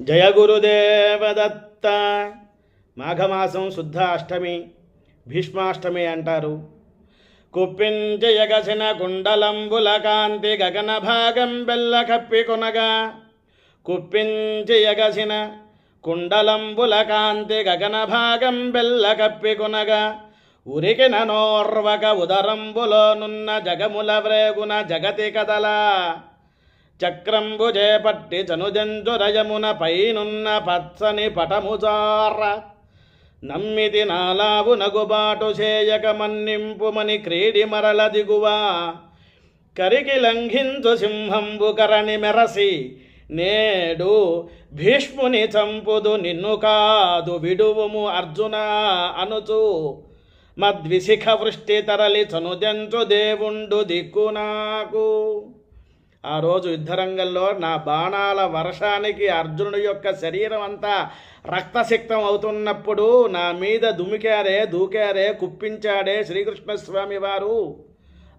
జయ గురుదేవదత్త. మాఘమాసం శుద్ధ అష్టమి భీష్మాష్టమి అంటారు. కుప్పించయగసిన కుండలంబుల కాంతి గగన భాగం బెల్ల కప్పి కొనగా. కుప్పించయగసిన కుండలంబుల కాంతి గగన భాగం బెల్ల కప్పి కొనగా. ఉరికిన నోర్వక ఉదరంబులో నున్న జగముల వ్రేగున జగతి కదలా. చక్రంబు చేపట్టి చనుజంజురయమున పైనున్న పచ్చని పటముజార. నమ్మితి నాలావు నగుబాటు చేయక మన్నింపుమని క్రీడి మరల దిగువా. కరికి లంఘించు సింహంబు కరణి మెరసి నేడు భీష్ముని చంపుదు నిన్ను కాదు విడువుము అర్జున అనుచు. మద్విశిఖ వృష్టి తరలి చనుజంచు దేవుండు దిక్కు నాకు. ఆ రోజు యుద్ధరంగంలో నా బాణాల వర్షానికి అర్జునుడి యొక్క శరీరం అంతా రక్తసిక్తం అవుతున్నప్పుడు నా మీద దుమికారే దూకారే కుప్పించాడే శ్రీకృష్ణస్వామి వారు.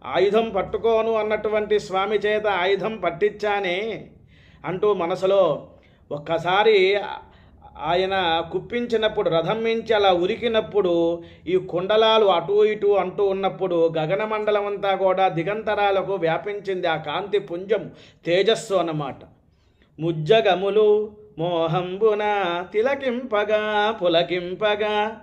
ఆయుధం పట్టుకోను అన్నటువంటి స్వామి చేత ఆయుధం పట్టించానే అంటూ మనసులో ఒక్కసారి ఆయన కుప్పించినప్పుడు రథం మించి అలా ఉరికినప్పుడు ఈ కుండలాలు అటు ఇటు అంటూ ఉన్నప్పుడు గగనమండలం అంతా కూడా దిగంతరాలకు వ్యాపించింది ఆ కాంతి పుంజం తేజస్సు అన్నమాట. ముజ్జగములు మోహంబున తిలకింపగా పులకింపగా.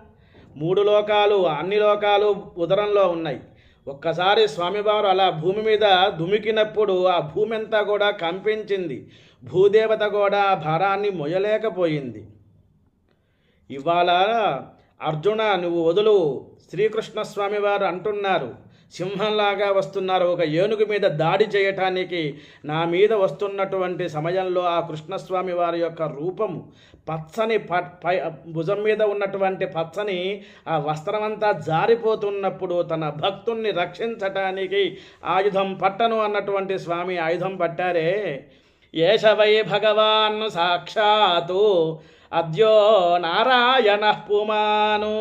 మూడు లోకాలు అన్ని లోకాలు ఉదరంలో ఉన్నాయి. ఒక్కసారి స్వామివారు అలా భూమి మీద దుమికినప్పుడు ఆ భూమి అంతా కూడా కంపించింది. భూదేవత కూడా భారాన్ని మొయ్యలేకపోయింది. ఇవాళ అర్జున నువ్వు వదులు. శ్రీకృష్ణస్వామి వారు అంటున్నారు. సింహంలాగా వస్తున్నారు. ఒక ఏనుగు మీద దాడి చేయటానికి నా మీద వస్తున్నటువంటి సమయంలో ఆ కృష్ణస్వామి వారి యొక్క రూపము పచ్చని ప పై భుజం మీద ఉన్నటువంటి పచ్చని ఆ వస్త్రమంతా జారిపోతున్నప్పుడు తన భక్తుణ్ణి రక్షించటానికి ఆయుధం పట్టను అన్నటువంటి స్వామి ఆయుధం పట్టారే. ఏషవై భగవాన్ సాక్షాత్తు అద్యో నారాయణ పుమాను.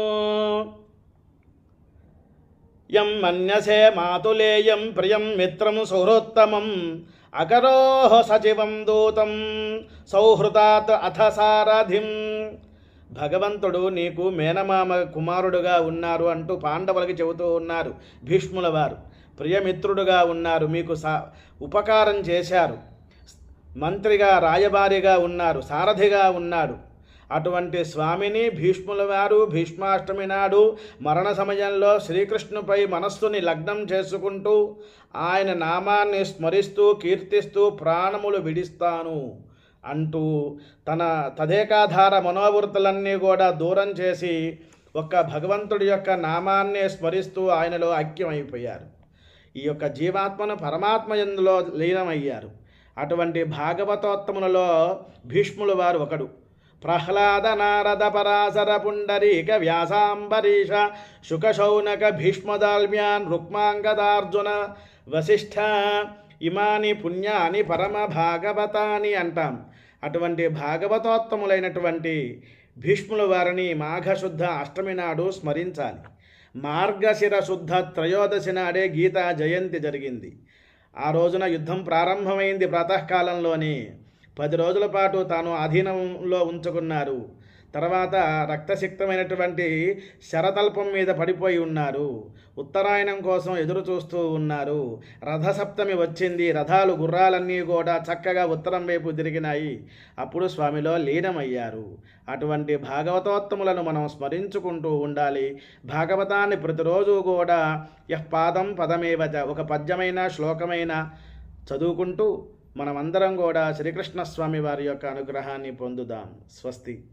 యం మన్యసే మాతులేయం ప్రియం మిత్రం సుహృత్తమం అకరోహ సచివం దూతం సౌహృదాత్ అథ సారథిం. భగవంతుడు నీకు మేనమామ కుమారుడుగా ఉన్నారు అంటూ పాండవులకి చెబుతూ ఉన్నారు భీష్ముల వారు. ప్రియమిత్రుడుగా ఉన్నారు మీకు సా ఉపకారం చేశారు. మంత్రిగా రాయబారిగా ఉన్నారు సారథిగా ఉన్నాడు. అటువంటి స్వామిని భీష్ముల వారు భీష్మాష్టమి నాడు మరణ సమయంలో శ్రీకృష్ణుపై మనస్సుని లగ్నం చేసుకుంటూ ఆయన నామాన్ని స్మరిస్తూ కీర్తిస్తూ ప్రాణములు విడిస్తాను అంటూ తన తదేకాధార మనోవృత్తులన్నీ కూడా దూరం చేసి ఒక్క భగవంతుడి యొక్క నామాన్నే స్మరిస్తూ ఆయనలో ఐక్యమైపోయారు. ఈ యొక్క జీవాత్మను పరమాత్మ ఎందులో లీనమయ్యారు? అటువంటి భాగవతోత్తములలో భీష్ముల వారు ఒకడు. ప్రహ్లాద నారద పరాశర పుండరీక వ్యాసాంబరీష శుకశౌనక భీష్మదాల్మ్యాన్ రుక్మాంగదార్జున వశిష్ఠ ఇమాని పుణ్యాని పరమ భాగవతాని అంటాం. అటువంటి భాగవతోత్తములైనటువంటి భీష్ముల వారిని మాఘశుద్ధ అష్టమి నాడు స్మరించాలి. మార్గశిర శుద్ధ త్రయోదశి నాడే గీతా జయంతి జరిగింది. ఆ రోజున యుద్ధం ప్రారంభమైంది ప్రాతకాలంలోనే పది రోజుల పాటు తాను అధీనంలో ఉంచుకున్నారు. తర్వాత రక్తసిక్తమైనటువంటి శరతల్పం మీద పడిపోయి ఉన్నారు. ఉత్తరాయణం కోసం ఎదురు చూస్తూ ఉన్నారు. రథసప్తమి వచ్చింది. రథాలు గుర్రాలన్నీ కూడా చక్కగా ఉత్తరం వైపు తిరిగినాయి. అప్పుడు స్వామిలో లీనమయ్యారు. అటువంటి భాగవతోత్తములను మనం స్మరించుకుంటూ ఉండాలి. భాగవతాన్ని ప్రతిరోజు కూడా యహ్ పాదం పదమేవచ ఒక పద్యమైన శ్లోకమైన చదువుకుంటూ మనమందరం కూడా శ్రీకృష్ణస్వామి వారి యొక్క అనుగ్రహాన్ని పొందుదాం. స్వస్తి.